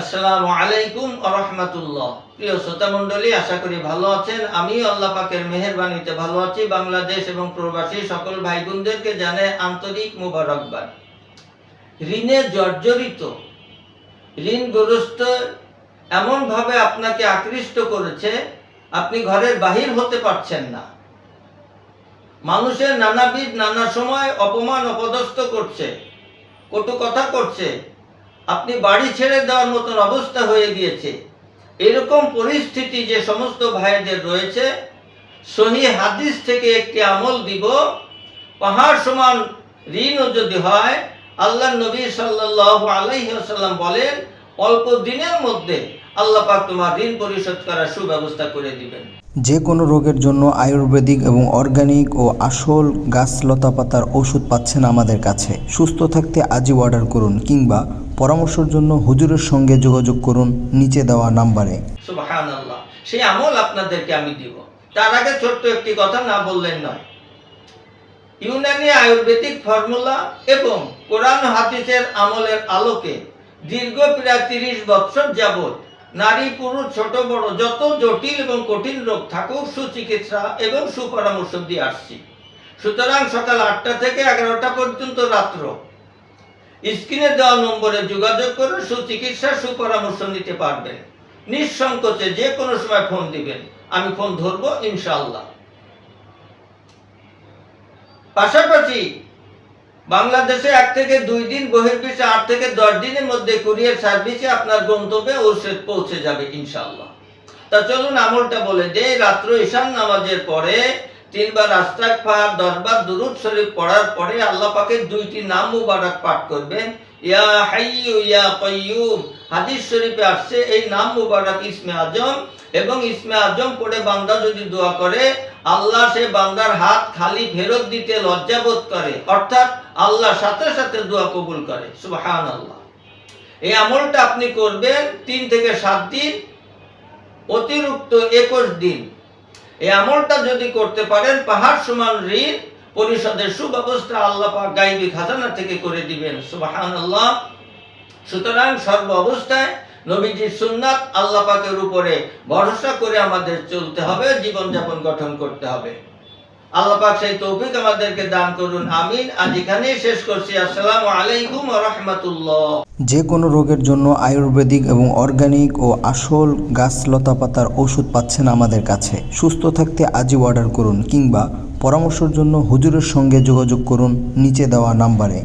আসসালামু আলাইকুম রহমতুল্লাহ। প্রিয় শ্রোতা মণ্ডলী, আশা করি ভালো আছেন। আমি আল্লাহ পাকের মেহেরবানিতে ভালো আছি। বাংলাদেশ এবং প্রবাসী সকল ভাই বোনদেরকে জানে আন্তরিক মুবারকবাদ। ঋণে জর্জরিত, ঋণগ্রস্ত এমনভাবে আপনাকে আকৃষ্ট করেছে, আপনি ঘরের বাহির হতে পারছেন না। মানুষের নানাবিধ নানা সময় অপমান, অপদস্থ করছে, কটু কথা করছে আপনি বাড়ি ছেড়ে দেওয়ার মতন অবস্থা হয়ে গিয়েছে। এরকম পরিস্থিতি যে সমস্ত ভাইদের রয়েছে, সহি হাদিস থেকে একটি আমল দিব। পাহাড় সমান ঋণও যদি হয়, আল্লাহ নবী সাল্লাহ আলাইসাল্লাম বলেন, অল্প দিনের মধ্যে আল্লাহ পাক তোমার ঋণ পরিশোধ করার সুব্যবস্থা করে দিবেন। যে কোনো রোগের জন্য আয়ুর্বেদিক এবং অর্গানিক ও আসল গাছ লতাপাতার ওষুধ পাচ্ছেন আমাদের কাছে। সুস্থ থাকতে আজই অর্ডার করুন কিংবা পরামর্শের জন্য হুজুরের সঙ্গে যোগাযোগ করুন, নিচে দেওয়া নাম্বারে। সেই আমল আপনাদেরকে আমি দিব। তার আগে ছোট্ট একটি কথা না বললেন নয়। ইউনানি আয়ুর্বেদিক ফর্মুলা এবং কোরআন হাদিসের আমলের আলোকে দীর্ঘ প্রায় তিরিশ বৎসর যাবৎ নারী, পুরুষ, ছোট, বড় যত জটিল এবং কঠিন রোগ থাকুক সুচিকিৎসা এবং সুপরামর্শ দিয়ে আসছি। সুতরাং সকাল আটটা থেকে এগারোটা পর্যন্ত রাত্র স্ক্রিনে দেওয়া নম্বরে যোগাযোগ করে সুচিকিৎসা সুপরামর্শ নিতে পারবেন। নিঃসংকোচে যে কোনো সময় ফোন দিবেন। আমি ফোন ধরবো, ইনশাআল্লাহ। পাশাপাশি বাংলাদেশে এক থেকে দুই দিন, বহির্বিশ্বে আট থেকে দশ দিনের মধ্যে কুরিয়ার সার্ভিসে আপনার গন্তব্যে ঔষধ পৌঁছে যাবে, ইনশাআল্লাহ। তা চলুন আমলটা বলে দে রাত্র ঈশান নামাজের পরে তিনবার আস্তাগফার দশবার দুরুদ শরীফ পড়ার পরে আল্লাহ পাকের দুইটি নাম মুবারক পাঠ করবেন। ইয়া হাইয়ু, ইয়া কাইয়ুম। হাদিস শরীফে আসছে এই নাম মুবারক ইসমে আজম এবং ইসমে আজম পড়ে বান্দা যদি দোয়া করে, আল্লাহ সে বান্দার হাত খালি ফেরত দিতে লজ্জাবোধ করে। অর্থাৎ আল্লাহ সাথে সাথে দোয়া কবুল করে। সুবহান আল্লাহ এই আমলটা আপনি করবেন তিন থেকে সাত দিন, অতিরিক্ত একুশ দিন। এই আমলটা যদি করতে পারেন, পাহাড় সমান ঋণ পরিষদের সুব্যবস্থা আল্লাহ পাক গাইবী খাজানা থেকে করে দিবেন। সুবাহান আল্লাহ সুতরাং সর্ব অবস্থায় নবীজির সুন্নাত আল্লাহ পাকের উপরে ভরসা করে আমাদের চলতে হবে, জীবনযাপন গঠন করতে হবে। আল্লাহ পাক সেই তৌফিক আমাদেরকে দান করুন, আমিন। আজ এখানেই শেষ করছি। আসসালামু আলাইকুম রাহমাতুল্লাহ। যে কোনো রোগের জন্য আয়ুর্বেদিক এবং অর্গানিক ও আসল গাছ লতাপাতার ওষুধ পাচ্ছেন আমাদের কাছে। সুস্থ থাকতে আজই অর্ডার করুন কিংবা পরামর্শের জন্য হুজুরের সঙ্গে যোগাযোগ করুন নিচে দেওয়া নাম্বারে।